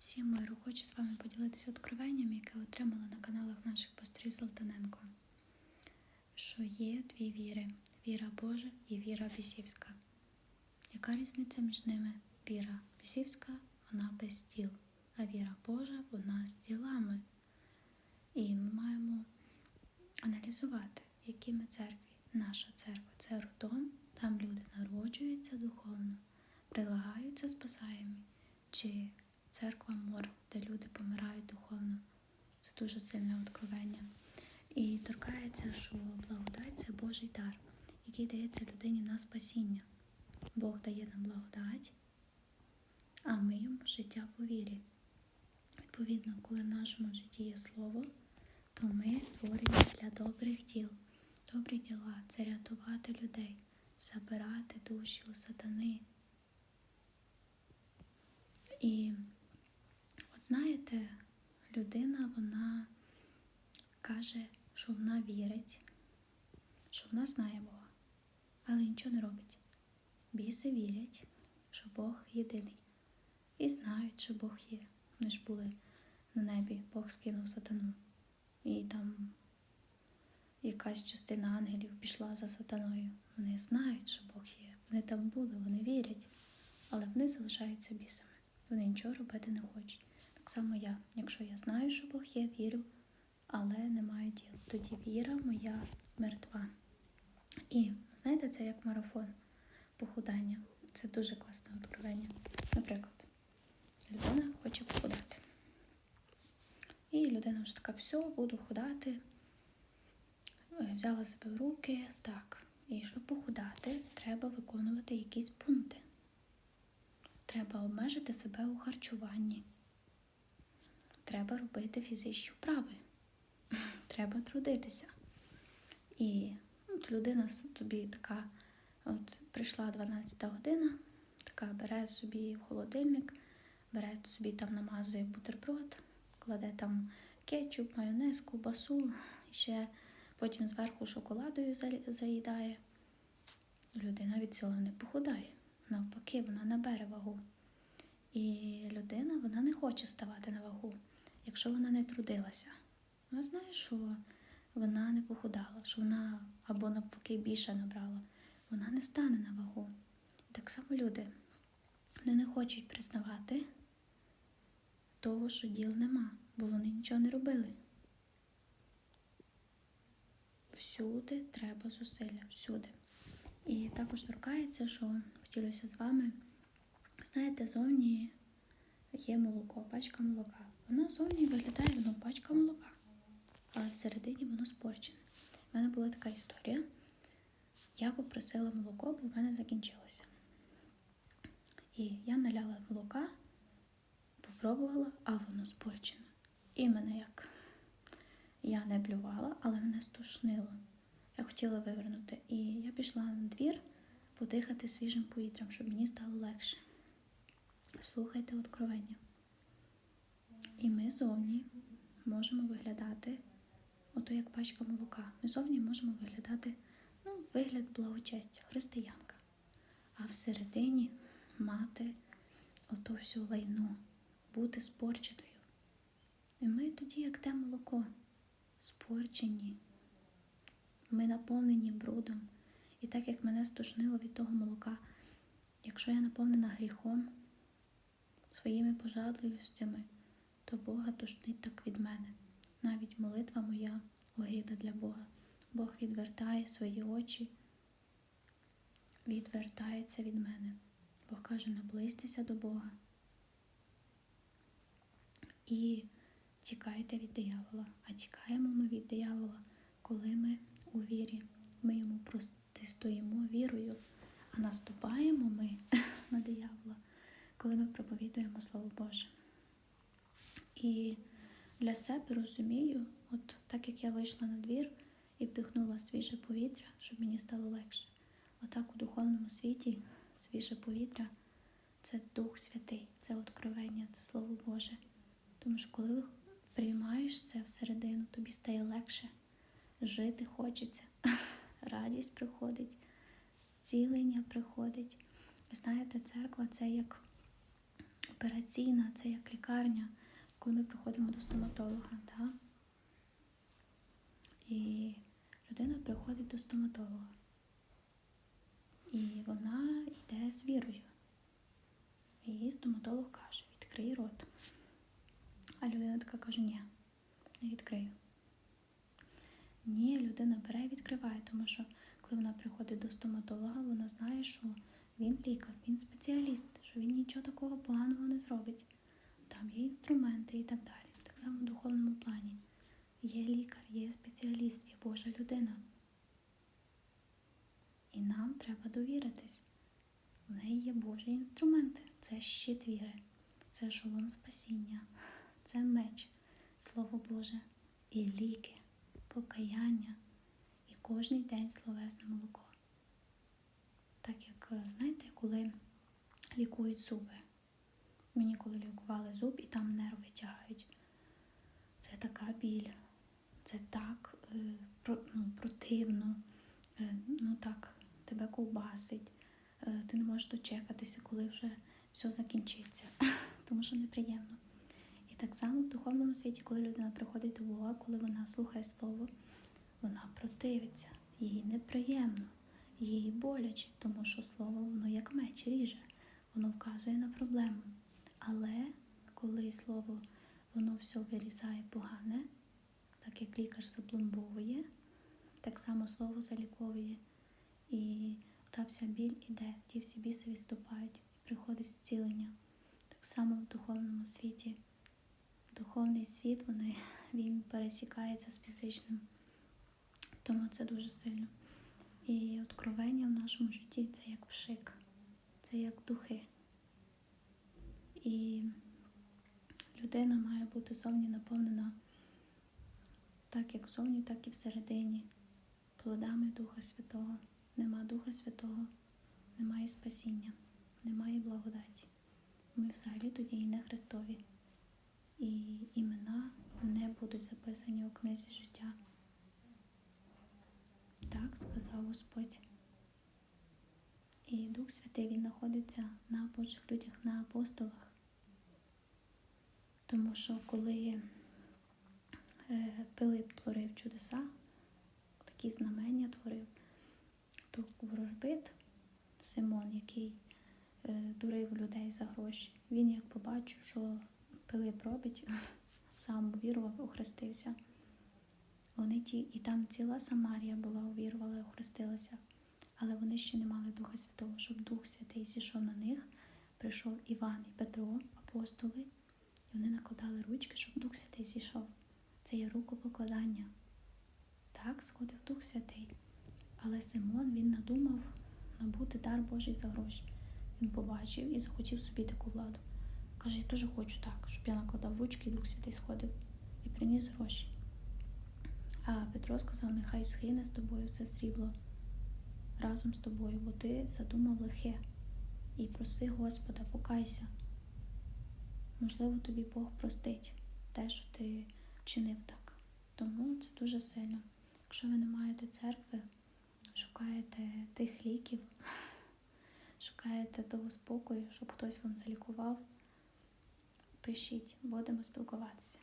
Всім миру, хочу з вами поділитися откровенням, яке отримала на каналах наших пасторів Салтаненко. Що є дві віри: віра Божа і віра бісівська. Яка різниця між ними? Віра бісівська, вона без діл, а віра Божа вона з ділами. І ми маємо аналізувати, які ми церкві. Наша церква це родом, там люди народжуються духовно, прилагаються спасаємі. Чи церква мор, де люди помирають духовно. Це дуже сильне откровення. І торкається, що благодать це Божий дар, який дається людині на спасіння. Бог дає нам благодать, а ми йому життя по вірі. Відповідно, коли в нашому житті є слово, то ми створені для добрих діл. Добрі діла це рятувати людей, забирати душі у сатани. І знаєте, людина вона каже, що вона вірить, що вона знає Бога, але нічого не робить. Біси вірять, що Бог єдиний. І знають, що Бог є. Вони ж були на небі, Бог скинув сатану. І там якась частина ангелів пішла за сатаною. Вони знають, що Бог є. Вони там були, вони вірять, але вони залишаються бісами. Вони нічого робити не хочуть. Само я. Якщо я знаю, що Бог є, вірю, але не маю діл. Тоді віра моя мертва. І знаєте, це як марафон похудання. Це дуже класне откровення. Наприклад, людина хоче похудати. І людина вже така, все, буду худати. Е, Взяла себе в руки, так. І щоб похудати, треба виконувати якісь пункти. Треба обмежити себе у харчуванні. Треба робити фізичні вправи. Треба трудитися. І от людина тобі така, от прийшла 12 година, така бере собі в холодильник, бере собі там намазує бутерброд, кладе там кетчуп, майонез, ковбасу, ще потім зверху шоколадою заїдає. Людина від цього не похудає. Навпаки, вона набере вагу. І людина вона не хоче ставати на вагу, якщо вона не трудилася. Вона знає, що вона не похудала, що вона або навпаки більше набрала. Вона не стане на вагу. Так само люди вони не хочуть признавати того, що діл нема, бо вони нічого не робили. Всюди треба зусилля, всюди. І також торкається, що поділюся з вами. Знаєте, зовні є молоко, пачка молока. Воно зовні виглядає воно пачка молока, але всередині воно спорчене. У мене була така історія. Я попросила молоко, бо в мене закінчилося. І я наляла молока, попробувала, а воно спорчене. І мене як я не блювала, але мене стошнило. Я хотіла вивернути. І я пішла на двір подихати свіжим повітрям, щоб мені стало легше. Слухайте откровення. І ми зовні можемо виглядати, ото як пачка молока. Ми зовні можемо виглядати, ну, вигляд благочестя, християнка. А всередині мати ото все лайно, бути спорченою. І ми тоді, як те молоко, спорчені, ми наповнені брудом. І так як мене стошнило від того молока, якщо я наповнена гріхом, своїми пожадливостями, то Бога тошнить так від мене. Навіть молитва моя огида для Бога. Бог відвертає свої очі, відвертається від мене. Бог каже, наблизьтеся до Бога. І тікайте від диявола. А тікаємо ми від диявола, коли ми у вірі. Ми йому протистоїмо вірою, а наступаємо ми на диявола, коли ми проповідуємо Слово Боже. І для себе розумію, от так як я вийшла на двір і вдихнула свіже повітря, щоб мені стало легше. Отак у духовному світі свіже повітря це Дух Святий, це откровення, це Слово Боже. Тому що коли приймаєш це всередину, тобі стає легше, жити хочеться, радість приходить, зцілення приходить. Знаєте, церква це як операційна, це як лікарня, коли ми приходимо до стоматолога. Да? І людина приходить до стоматолога. І вона йде з вірою. І стоматолог каже, відкрий рот. А людина така каже, ні, не відкрию. Ні, людина бере і відкриває, тому що коли вона приходить до стоматолога, вона знає, що він лікар, він спеціаліст, що він нічого такого поганого не зробить. Там є інструменти і так далі. Так само в духовному плані. Є лікар, є спеціаліст, є Божа людина. І нам треба довіритись. В неї є Божі інструменти. Це щит віри, це шолом спасіння, це меч, Слово Боже, і ліки, покаяння, і кожний день словесне молоко. Так як, знаєте, коли лікують зуби. Мені коли лікували зуб і там нерв витягають. Це така біль, це так е, ну, противно, е, ну так, тебе ковбасить. Е, ти не можеш дочекатися, коли вже все закінчиться, тому що неприємно. І так само в духовному світі, коли людина приходить до Бога, коли вона слухає Слово, вона противиться, їй неприємно, їй боляче, тому що слово воно як меч ріже, воно вказує на проблему. Але коли слово воно все вирізає погане, так як лікар запломбовує, так само слово заліковує. І та вся біль іде, ті всі біси відступають, і приходить зцілення. Так само в духовному світі. Духовний світ вони, він пересікається з фізичним. Тому це дуже сильно. І откровення в нашому житті це як пшик, це як духи. І людина має бути зовні наповнена так як зовні, так і всередині, плодами Духа Святого. Нема Духа Святого, немає спасіння, немає благодаті. Ми взагалі тоді і не Христові. І імена не будуть записані у книзі життя. Так сказав Господь. І Дух Святий Він знаходиться на Божих людях, на апостолах. Тому що коли е, Пилип творив чудеса, такі знамення творив, то ворожбит Симон, який е, дурив людей за гроші, він як побачив, що Пилип робить, сам увірував, охрестився. Вони ті, і там ціла Самарія була, увірувала і охрестилася. Але вони ще не мали Духа Святого, щоб Дух Святий зійшов на них. Прийшов Іван і Петро, апостоли, і вони накладали ручки, щоб Дух Святий зійшов. Це є рукопокладання. Так, сходив Дух Святий. Але Симон він надумав набути дар Божий за гроші. Він побачив і захотів собі таку владу. Каже, я теж хочу так, щоб я накладав ручки, і Дух Святий сходив і приніс гроші. А Петро сказав, нехай схине з тобою все срібло разом з тобою, бо ти задумав лихе і проси Господа, покайся. Можливо, тобі Бог простить те, що ти вчинив так. Тому це дуже сильно. Якщо ви не маєте церкви, шукаєте тих ліків, шукаєте того спокою, щоб хтось вам залікував, пишіть, будемо спілкуватися.